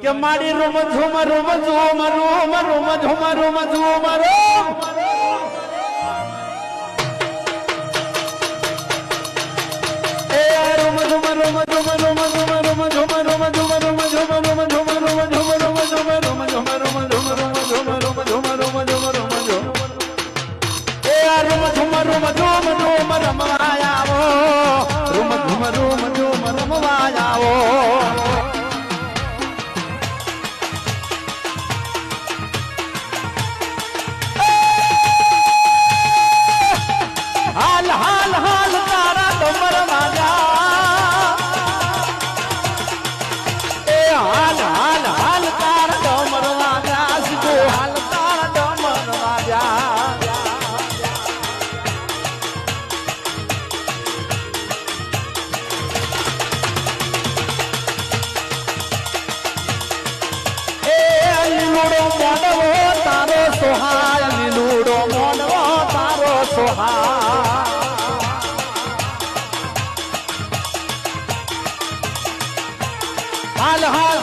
કે મારી રૂમ ઝુમ રૂમ ઝુમ રૂમ રૂમ ઝુમ રૂમ ઝુમ રૂમ એ રૂમ ઝુમ રૂમ ઝુમ રૂમ ઝુમ રૂમ ઝુમ રૂમ ઝુમ રૂમ ઝુમ રૂમ ઝુમ Roma, Roma, Roma, Roma, Roma. हाल हाल हाल तार डोमरवा जास गो हाल तार डोमरवा ए तारो सोहा तारो Alha